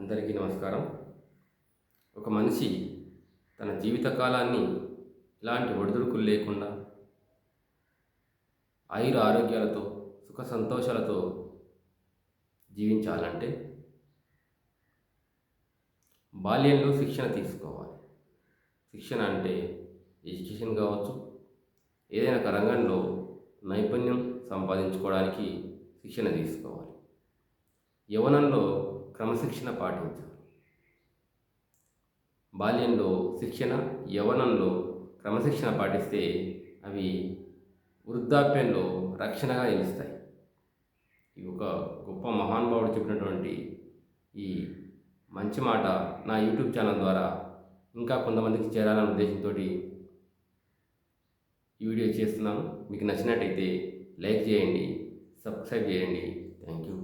అందరికీ నమస్కారం. ఒక మనిషి తన జీవితకాలాన్ని ఇలాంటి ఒడిదుడుకులు లేకుండా ఆయుర ఆరోగ్యాలతో సుఖ సంతోషాలతో జీవించాలంటే బాల్యంలో శిక్షణ తీసుకోవాలి. శిక్షణ అంటే ఎడ్యుకేషన్ కావచ్చు ఏదైనా ఒక రంగంలో నైపుణ్యం సంపాదించుకోవడానికి శిక్షణ తీసుకోవాలి. యవనంలో క్రమశిక్షణ పాటించాలి బాల్యంలో శిక్షణ యవనంలో క్రమశిక్షణ పాటిస్తే అవి వృద్ధాప్యంలో రక్షణగా నిలుస్తాయి. ఇది ఒక గొప్ప మహానుభావుడు చెప్పినటువంటి ఈ మంచి మాట నా యూట్యూబ్ ఛానల్ ద్వారా ఇంకా కొంతమందికి చేరాలనే ఉద్దేశంతో ఈ వీడియో చేస్తున్నాను. మీకు నచ్చినట్టయితే లైక్ చేయండి సబ్స్క్రైబ్ చేయండి. Thank you.